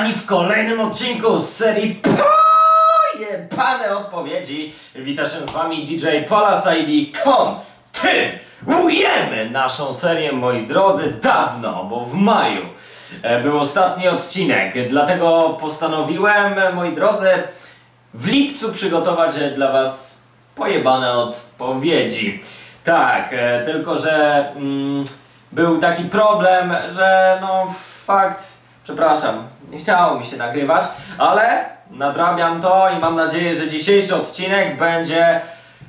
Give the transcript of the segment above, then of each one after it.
kochani w kolejnym odcinku z serii Pojebane Odpowiedzi. Wita się z wami DJ Pola Saidi Kontynuujemy naszą serię moi drodzy dawno, bo w maju e, był ostatni odcinek, dlatego postanowiłem moi drodzy w lipcu przygotować e, dla was pojebane odpowiedzi. Tak, e, tylko że mm, był taki problem, że no fakt, przepraszam, nie chciało mi się nagrywać, ale nadrabiam to i mam nadzieję, że dzisiejszy odcinek będzie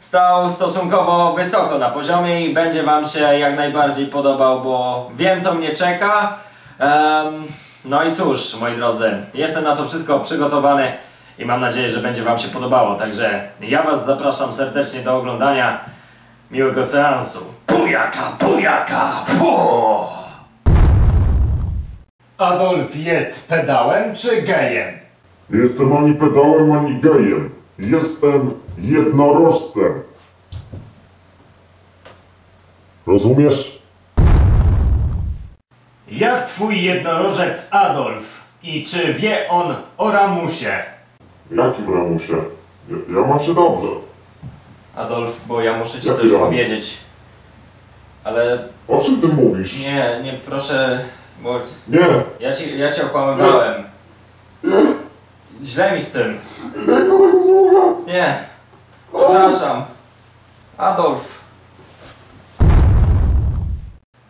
stał stosunkowo wysoko na poziomie i będzie wam się jak najbardziej podobał, bo wiem co mnie czeka. Em, no i cóż, moi drodzy, jestem na to wszystko przygotowany i mam nadzieję, że będzie wam się podobało. Także ja was zapraszam serdecznie do oglądania miłego seansu. Bujaka, bujaka! Fu! Adolf jest pedałem czy gejem? Nie jestem ani pedałem, ani gejem. Jestem jednorożcem. Rozumiesz? Jak twój jednorożec Adolf? I czy wie on o Ramusie? Jakim ramusie? Ja, ja mam się dobrze. Adolf, bo ja muszę ci Jaki coś Ramus? powiedzieć. Ale O czym ty mówisz? nie, nie, proszę, bo Nie, ja ci, ja cię okłamywałem. Źle mi z tym. nie chcę tego słuchać. Nie. Przepraszam. Adolf.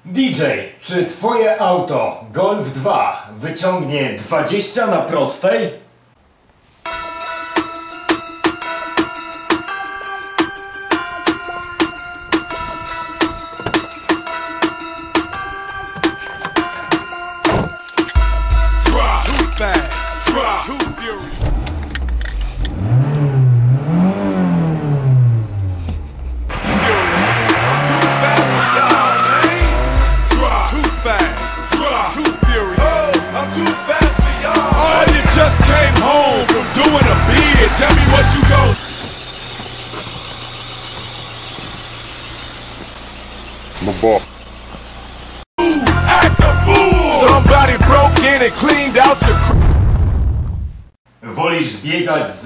DJ, czy twoje auto Golf 2 wyciągnie 20 na prostej?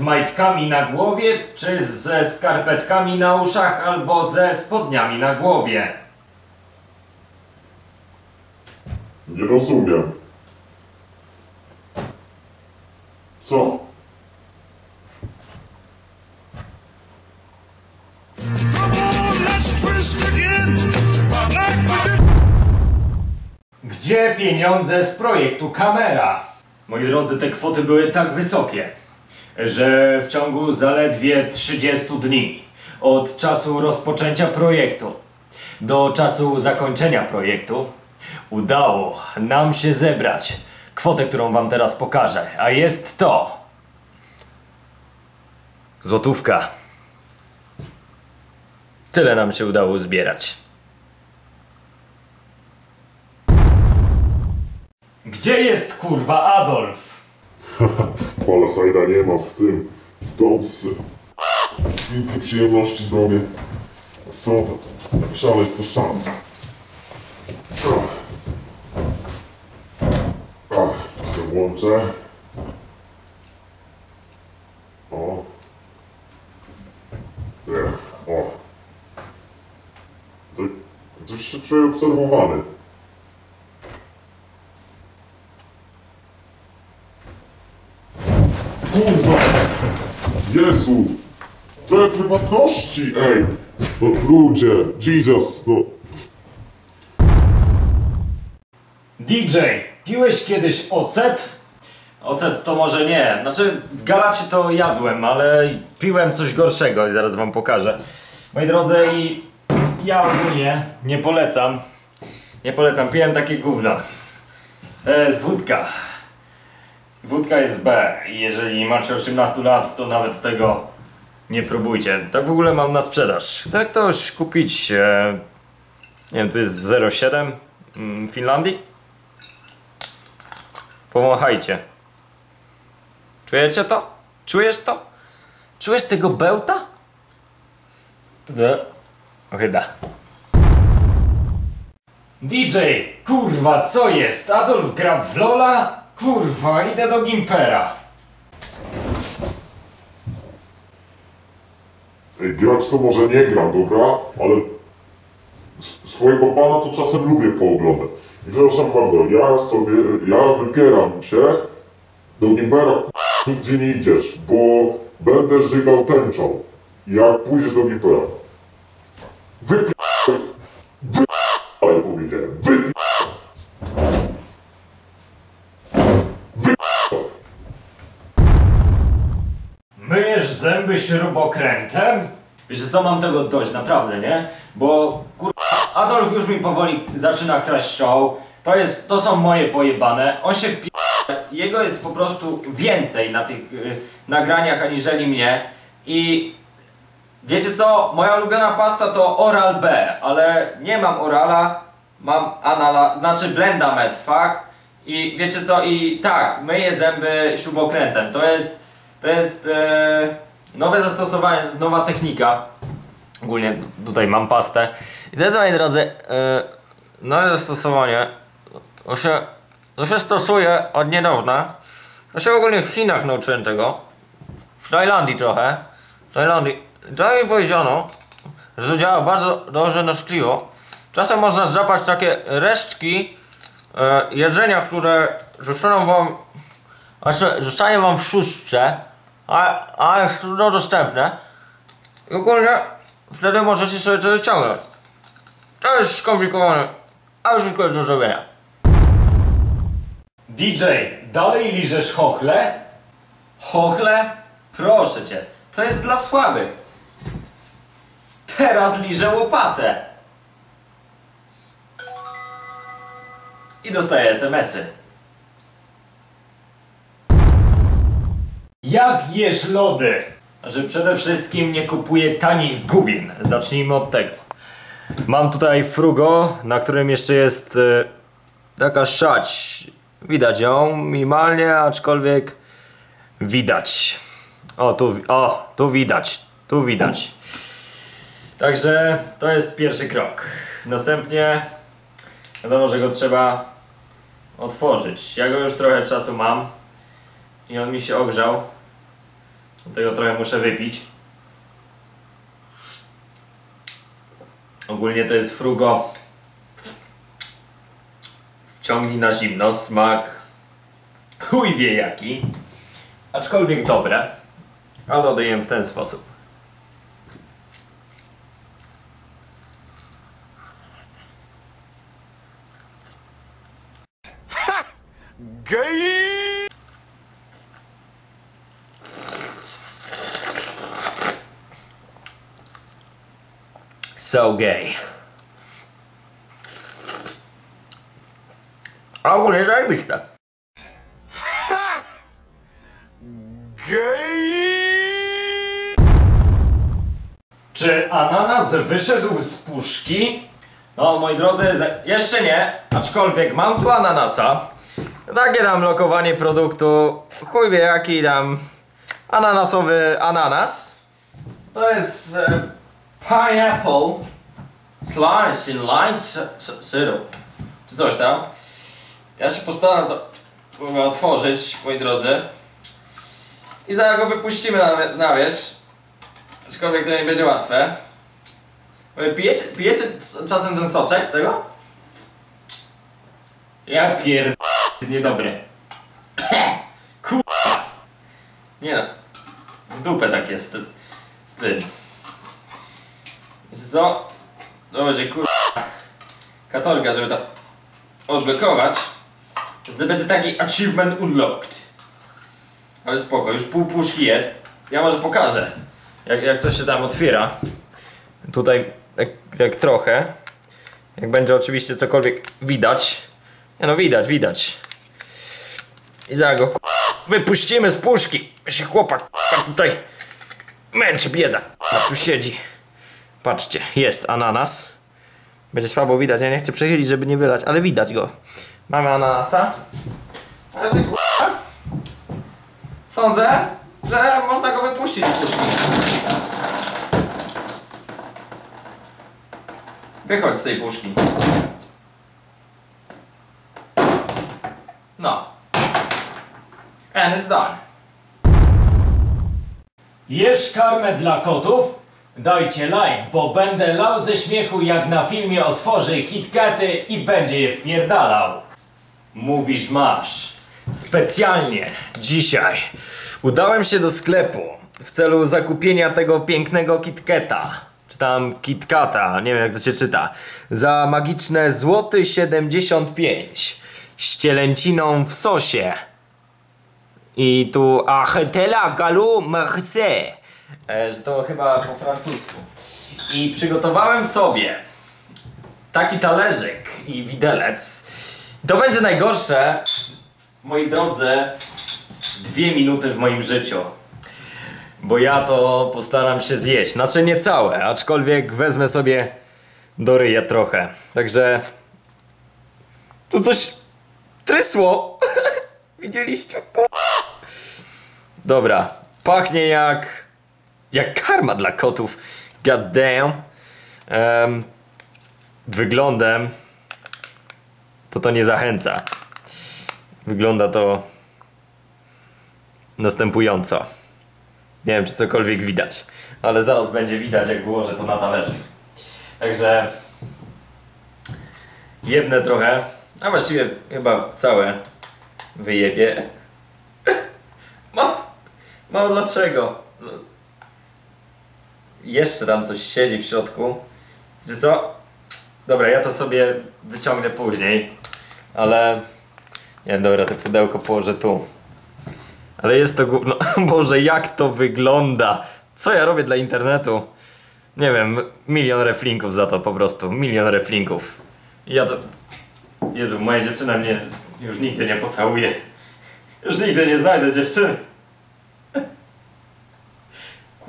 Z majtkami na głowie, czy ze skarpetkami na uszach, albo ze spodniami na głowie? Nie rozumiem. Co? Gdzie pieniądze z projektu Kamera? Moi drodzy, te kwoty były tak wysokie, że w ciągu zaledwie 30 dni od czasu rozpoczęcia projektu do czasu zakończenia projektu udało nam się zebrać kwotę, którą wam teraz pokażę, a jest to złotówka. Tyle nam się udało zbierać. Gdzie jest kurwa Adolf? Palasajda nie ma w tym domce. Kilku przyjemności zrobię. Co to? Szaleć to szan. Ach. Się włączę. O. Ech, o. To, coś się czuję obserwowany. Kurwa! Jezu! Te prywatności, ej! No ludzie, Jesus, no... DJ, piłeś kiedyś ocet? Ocet to może nie. Znaczy w Galacie to jadłem, ale piłem coś gorszego i zaraz wam pokażę. Moi drodzy i ja ogólnie nie polecam. Nie polecam, piłem takie gówno. E, z wódka. Wódka jest B jeżeli macie 18 lat, to nawet tego nie próbujcie. Tak w ogóle mam na sprzedaż. Chce ktoś kupić, e, nie wiem, to jest 0,7 mm, w Finlandii? Pomachajcie. Czujecie to? Czujesz to? Czujesz tego bełta? No, chyba. DJ, kurwa, co jest? Adolf gra w Lola? Kurwa, idę do Gimpera. Ej, grać to może nie gram, dobra? Ale swojego pana to czasem lubię pooglądać. I przepraszam bardzo, ja sobie, ja wypieram się do Gimbera, k***a, nigdzie nie idziesz, bo będę żygał tęczą. Jak pójdziesz do Gimbera. Wypie... zęby śrubokrętem? Wiecie co, mam tego dość, naprawdę, nie? Bo kurwa, Adolf już mi powoli zaczyna kraść show. To jest, to są moje pojebane. On się wpi... Jego jest po prostu więcej na tych y, nagraniach aniżeli mnie. I wiecie co, moja ulubiona pasta to Oral B, ale nie mam Orala, mam Anala, znaczy Blenda Med, fuck. I wiecie co, i tak, myję zęby śrubokrętem. To jest, to jest e, nowe zastosowanie, nowa technika. Ogólnie tutaj mam pastę. I jest, moi drodzy, e, nowe zastosowanie. To się, to się stosuje od niedawna. To się ogólnie w Chinach nauczyłem tego. W Tajlandii trochę. W Tajlandii. Tak mi powiedziano, że działa bardzo dobrze na szkliwo. Czasem można złapać takie resztki e, jedzenia, które zostaną wam znaczy, zostanie wam w szóstce, a, a jest trudno dostępne. I ogólnie wtedy możecie sobie to wyciągnąć. To jest skomplikowane, ale wszystko jest do zrobienia. DJ, dalej liżesz chochle? Chochle? Proszę cię, to jest dla słabych. Teraz liżę łopatę. I dostaję SMS-y. Jak jesz lody? Znaczy przede wszystkim nie kupuję tanich gówien. Zacznijmy od tego. Mam tutaj frugo, na którym jeszcze jest e, taka szać. Widać ją minimalnie, aczkolwiek widać. O, tu, o, tu widać, tu widać. Także to jest pierwszy krok. Następnie wiadomo, że go trzeba otworzyć. Ja go już trochę czasu mam i on mi się ogrzał. Dlatego trochę muszę wypić. Ogólnie to jest frugo. Wciągnij na zimno, smak chuj wie jaki. Aczkolwiek dobre. Ale odejem w ten sposób. So gay. Ogólnie zajebiste. Czy ananas wyszedł z puszki? No, moi drodzy, jeszcze nie, aczkolwiek mam tu ananasa. Takie tam lokowanie produktu, chuj wie jaki tam ananasowy ananas. To jest e, pineapple slice in sy- syrup, czy coś tam. Ja się postaram to otworzyć, moi drodzy. I zaraz go wypuścimy na, na wierzch. Aczkolwiek to nie będzie łatwe. Pijecie, pijecie czasem ten soczek z tego? Ja pier... niedobry. Kurwa. Nie no. W dupę tak jest z tym. Wiecie co? To będzie kurwa katorga, żeby to odblokować. To będzie taki achievement unlocked. Ale spoko, już pół puszki jest. Ja może pokażę, jak, jak to się tam otwiera. Tutaj jak, jak trochę. Jak będzie oczywiście cokolwiek widać. Nie no widać, widać. I za go wypuścimy z puszki. Się chłopak tutaj męczy bieda. Tu siedzi. Patrzcie, jest ananas. Będzie słabo widać, ja nie chcę przechylić, żeby nie wylać, ale widać go. Mamy ananasa. Ale Sądzę, że można go wypuścić z puszki. Wychodź z tej puszki. No. And it's done. Jesz karmę dla kotów? Dajcie like, bo będę lał ze śmiechu jak na filmie otworzy KitKaty i będzie je wpierdalał. Mówisz masz. Specjalnie dzisiaj udałem się do sklepu w celu zakupienia tego pięknego KitKata. Czy tam KitKata, nie wiem jak to się czyta. Za magiczne złoty 75 z cielęciną w sosie. I tu Achetela Galu Merce. E, że to chyba po francusku. I przygotowałem sobie taki talerzyk i widelec. To będzie najgorsze, moi drodzy, dwie minuty w moim życiu. Bo ja to postaram się zjeść. Znaczy nie całe, aczkolwiek wezmę sobie do ryja trochę. Także... Tu coś trysło. Widzieliście? Dobra, pachnie jak. Jak karma dla kotów. God damn. Em, wyglądem to to nie zachęca. Wygląda to następująco. Nie wiem, czy cokolwiek widać, ale zaraz będzie widać, jak wyłożę to na talerze. Także jedne trochę, a właściwie chyba całe wyjebie. Mam, mam dlaczego? Jeszcze tam coś siedzi w środku. Czy co? Dobra, ja to sobie wyciągnę później, ale... Nie, dobra, to pudełko położę tu. Ale jest to gówno... Boże, jak to wygląda! Co ja robię dla internetu? Nie wiem, milion reflinków za to po prostu. Milion reflinków. Ja to... Jezu, moja dziewczyna mnie już nigdy nie pocałuje. Już nigdy nie znajdę dziewczyny.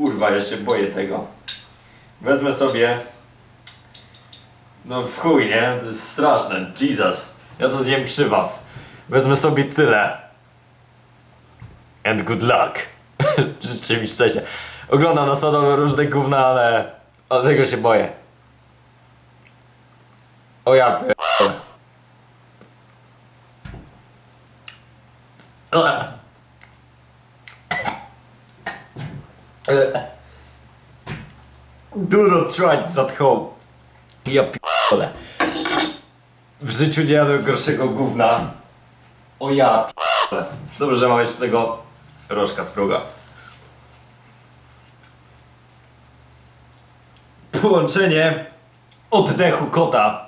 Kurwa, ja się boję tego. Wezmę sobie... No w chuj, nie? To jest straszne. Jesus. Ja to zjem przy was. Wezmę sobie tyle. And good luck. Życzę mi szczęścia. Oglądam na stole różne gówna, ale... Ale tego się boję. O ja pierdolę. Do not try home. Ja p***ole. W życiu nie jadłem gorszego gówna. O ja p***ole. Dobrze, że mam jeszcze tego rożka z proga. Połączenie oddechu kota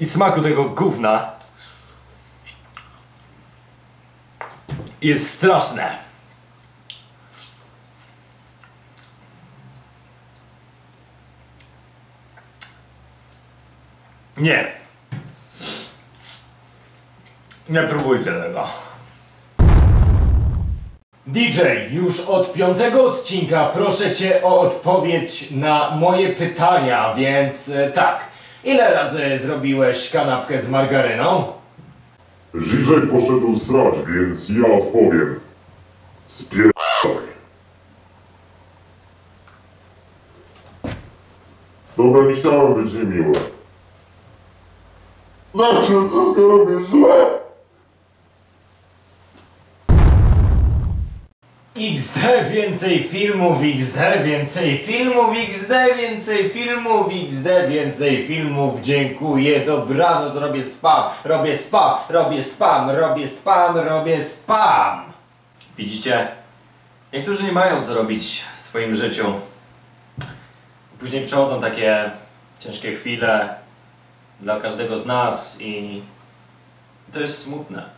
i smaku tego gówna jest straszne. Nie. Nie próbujcie tego. DJ, już od piątego odcinka proszę cię o odpowiedź na moje pytania, więc e, tak. Ile razy zrobiłeś kanapkę z margaryną? Żiżej poszedł srać, więc ja odpowiem. Spierdaj. Dobra, nie chciałem być niemiły. Zawsze wszystko robię źle. XD, więcej filmów, XD, więcej filmów, XD, więcej filmów, XD, więcej filmów, dziękuję, dobranoc, robię spam, robię spam, robię spam, robię spam, robię spam. Widzicie? Niektórzy nie mają co robić w swoim życiu. Później przychodzą takie ciężkie chwile dla każdego z nas i to jest smutne.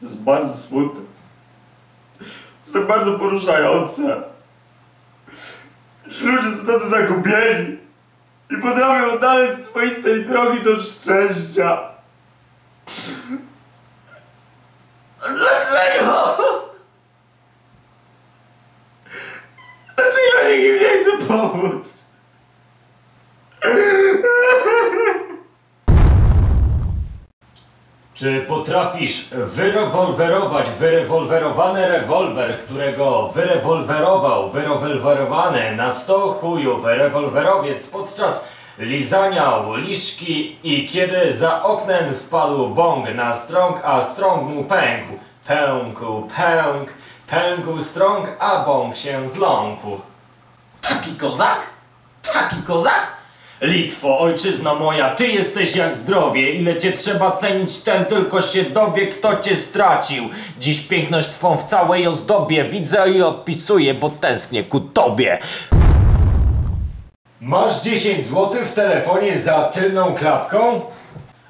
To jest bardzo smutne. To jest bardzo poruszające. Że ludzie są tacy zagubieni i potrafią odnaleźć swoistej drogi do szczęścia. Dlaczego? Dlaczego nikt nie chce pomóc? Czy potrafisz wyrewolwerować wyrewolwerowany rewolwer, którego wyrewolwerował wyrewolwerowany na sto chujów rewolwerowiec podczas lizania liszki i kiedy za oknem spadł bąk na strąg, a strąg mu pękł. Pękł, pęk, pękł strąg, a bąk się zląkł. Taki kozak? Taki kozak? Litwo, ojczyzna moja, ty jesteś jak zdrowie, ile cię trzeba cenić, ten tylko się dowie, kto cię stracił. Dziś piękność twą w całej ozdobie widzę i odpisuję, bo tęsknię ku tobie. Masz 10 zł w telefonie za tylną klapką?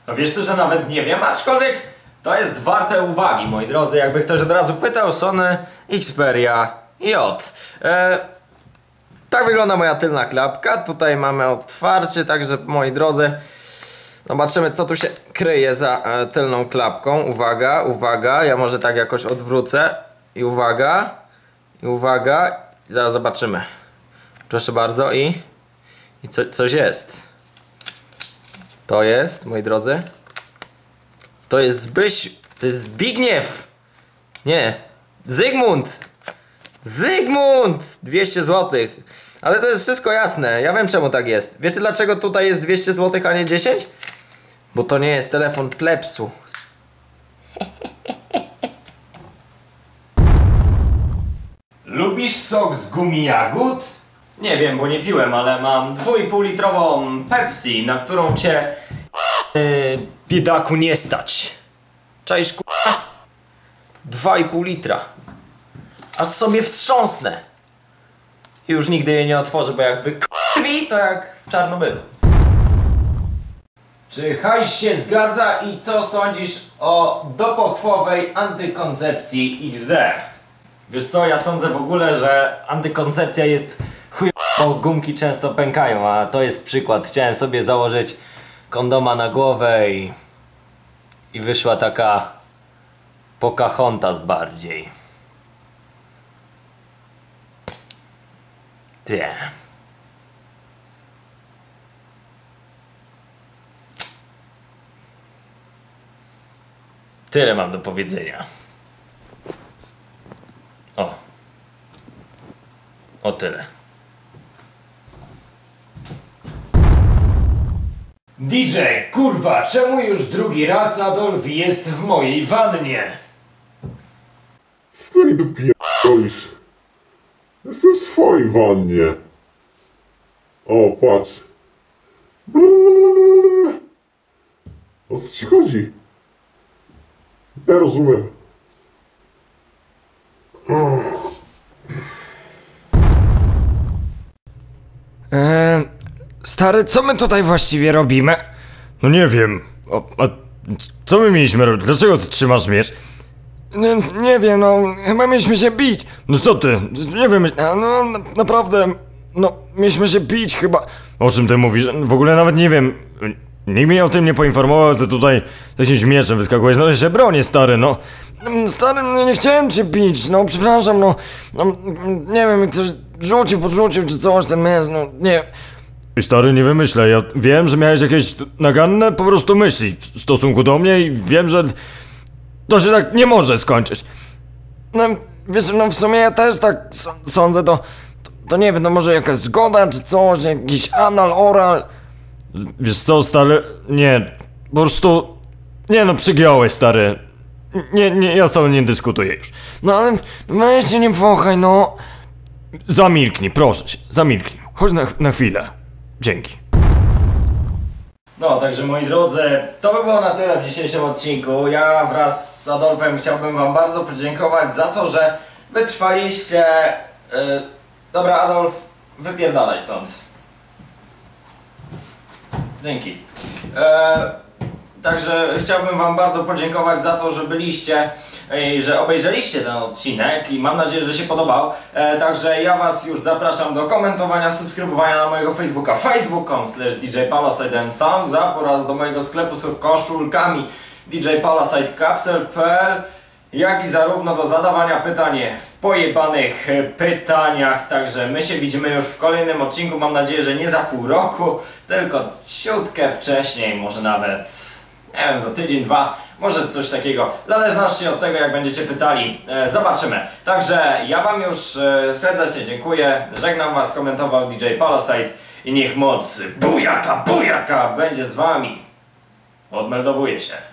A wiesz tu, że nawet nie wiem, aczkolwiek to jest warte uwagi, moi drodzy. Jakby ktoś od razu pytał, Sony Xperia J. E, tak wygląda moja tylna klapka. Tutaj mamy otwarcie, także moi drodzy, zobaczymy co tu się kryje za e, tylną klapką. Uwaga, uwaga, ja może tak jakoś odwrócę. I uwaga, i uwaga, i zaraz zobaczymy. Proszę bardzo i, i co, coś jest. To jest, moi drodzy. To jest Zbyś. To jest Zbigniew. Nie. Zygmunt. Zygmunt! 200 zł. Ale to jest wszystko jasne. Ja wiem czemu tak jest. Wiecie dlaczego tutaj jest 200 zł, a nie 10? Bo to nie jest telefon plepsu. Lubisz sok z gumi jagód? Nie wiem, bo nie piłem, ale mam 2,5 litrową Pepsi, na którą cię Yy, biedaku nie stać. Cześć k***a 2,5 litra Aż sobie wstrząsnę I już nigdy jej nie otworzę, bo jak wykrwi to jak w Czarnobylu Czy hajs się zgadza i co sądzisz o dopochwowej antykoncepcji XD? Wiesz co, ja sądzę w ogóle, że antykoncepcja jest chuj, bo gumki często pękają, a to jest przykład. Chciałem sobie założyć kondoma na głowę i, i wyszła taka Pocahontas bardziej. Ty. Tyle mam do powiedzenia. O. O tyle. DJ, kurwa, czemu już drugi raz Adolf jest w mojej wannie? Ty tu pierdolisz? Jestem w swojej wannie. O, patrz. O co ci chodzi? Ja rozumiem. Eee, stary, co my tutaj właściwie robimy? No nie wiem. O, a co my mieliśmy robić? Dlaczego ty trzymasz miecz? Nie, nie wiem, no, chyba mieliśmy się bić. No co ty? Nie wiem. No, na- naprawdę, no, mieliśmy się bić chyba. O czym ty mówisz? W ogóle nawet nie wiem. Nikt mnie o tym nie poinformował, ty tutaj z jakimś mieczem wyskakujesz. No się bronię, stary, no. Stary, no, nie chciałem cię bić, no, przepraszam, no, no nie wiem, ktoś rzucił, podrzucił, czy coś, ten miecz, no, nie I Stary, nie wymyślaj. Ja wiem, że miałeś jakieś naganne po prostu myśli w stosunku do mnie i wiem, że to się tak nie może skończyć. No, wiesz, no w sumie ja też tak sądzę, to, to, to nie wiem, no może jakaś zgoda czy coś, jakiś anal, oral. Wiesz co, stary? Nie, po prostu... Nie no, przygiąłeś, stary. Nie, nie, ja z tobą nie dyskutuję już. No ale weź się nie wąchaj, no. Zamilknij, proszę cię, zamilknij. Chodź na, na chwilę. Dzięki. No, także moi drodzy, to by było na tyle w dzisiejszym odcinku. Ja wraz z Adolfem chciałbym Wam bardzo podziękować za to, że wytrwaliście. Yy, dobra, Adolf, wypierdalaj stąd. Dzięki. E, także chciałbym Wam bardzo podziękować za to, że byliście że obejrzeliście ten odcinek i mam nadzieję, że się podobał. E, także ja Was już zapraszam do komentowania, subskrybowania na mojego Facebooka facebook.com slash thumbs up oraz do mojego sklepu z koszulkami djpalasitecapsule.pl jak i zarówno do zadawania pytań w pojebanych pytaniach. Także my się widzimy już w kolejnym odcinku. Mam nadzieję, że nie za pół roku, tylko ciutkę wcześniej, może nawet, nie wiem, za tydzień, dwa. Może coś takiego. Zależności od tego, jak będziecie pytali. E, zobaczymy. Także ja Wam już e, serdecznie dziękuję. Żegnam Was, komentował DJ Palasite i niech moc bujaka, bujaka będzie z Wami. Odmeldowuję się.